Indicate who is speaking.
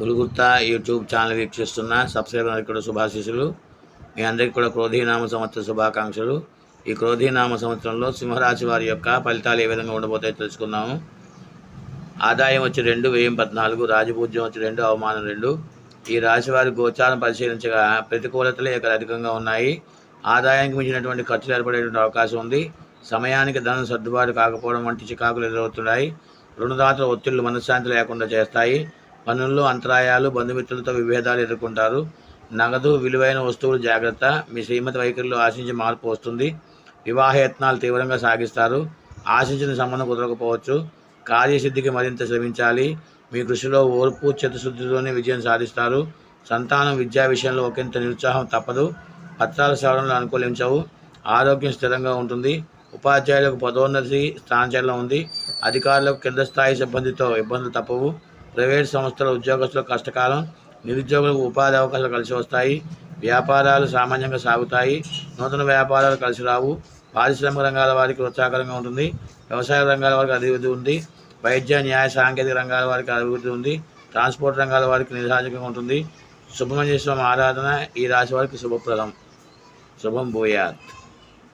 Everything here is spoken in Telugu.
Speaker 1: గురుగుర్త యూట్యూబ్ ఛానల్ వీక్షిస్తున్న సబ్స్క్రైబర్ కూడా శుభాశీస్సులు. మీ అందరికీ కూడా క్రోధీనామ సంవత్సర శుభాకాంక్షలు. ఈ క్రోధీనామ సంవత్సరంలో సింహరాశి వారి యొక్క ఫలితాలు ఏ విధంగా ఉండబోతాయో తెలుసుకుందాము. ఆదాయం వచ్చి రెండు వ్యయం పద్నాలుగు రాజపూజ్యం వచ్చి రెండు అవమానం రెండు. ఈ రాశి వారి గోచారం పరిశీలించగా ప్రతికూలతలు ఇక్కడ అధికంగా ఉన్నాయి. ఆదాయానికి మించినటువంటి ఖర్చులు ఏర్పడేటువంటి అవకాశం ఉంది. సమయానికి ధనం సర్దుబాటు కాకపోవడం వంటి చికాకులు ఎదురవుతున్నాయి. రుణదాతల ఒత్తిళ్ళు మనశ్శాంతి లేకుండా చేస్తాయి. పనుల్లో అంతరాయాలు బంధుమిత్రులతో విభేదాలు ఎదుర్కొంటారు. నగదు విలువైన వస్తువులు జాగ్రత్త. మీ శ్రీమతి వైఖరిలో ఆశించి మార్పు వస్తుంది. వివాహ యత్నాలు తీవ్రంగా సాగిస్తారు. ఆశించిన సంబంధం కుదరకపోవచ్చు. కార్యసిద్ధికి మరింత శ్రమించాలి. మీ కృషిలో ఓర్పు చిత్తశుద్ధితోనే విజయం సాధిస్తారు. సంతానం విద్యా విషయంలో ఒకంత నిరుత్సాహం తప్పదు. పత్రాల సవరణలు అనుకూలించవు. ఆరోగ్యం స్థిరంగా ఉంటుంది. ఉపాధ్యాయులకు పదోన్నతి స్థానచలనం ఉంది. అధికారులకు కింద స్థాయి సిబ్బందితో ఇబ్బందులు తప్పవు. ప్రైవేట్ సంస్థల ఉద్యోగస్తుల కష్టకాలం నిరుద్యోగులకు ఉపాధి అవకాశాలు కలిసి వస్తాయి. వ్యాపారాలు సామాన్యంగా సాగుతాయి. నూతన వ్యాపారాలు కలిసి రావు. పారిశ్రామిక రంగాల వారికి ఉత్సాహకరంగా ఉంటుంది. వ్యవసాయ రంగాల వారికి అభివృద్ధి ఉంది. వైద్య న్యాయ సాంకేతిక రంగాల వారికి అభివృద్ధి ఉంది. ట్రాన్స్పోర్ట్ రంగాల వారికి నిరాజకంగా ఉంటుంది. సుబ్రహ్మణ్య స్వామి ఆరాధన ఈ రాశి వారికి శుభప్రదం. శుభం భూయాత్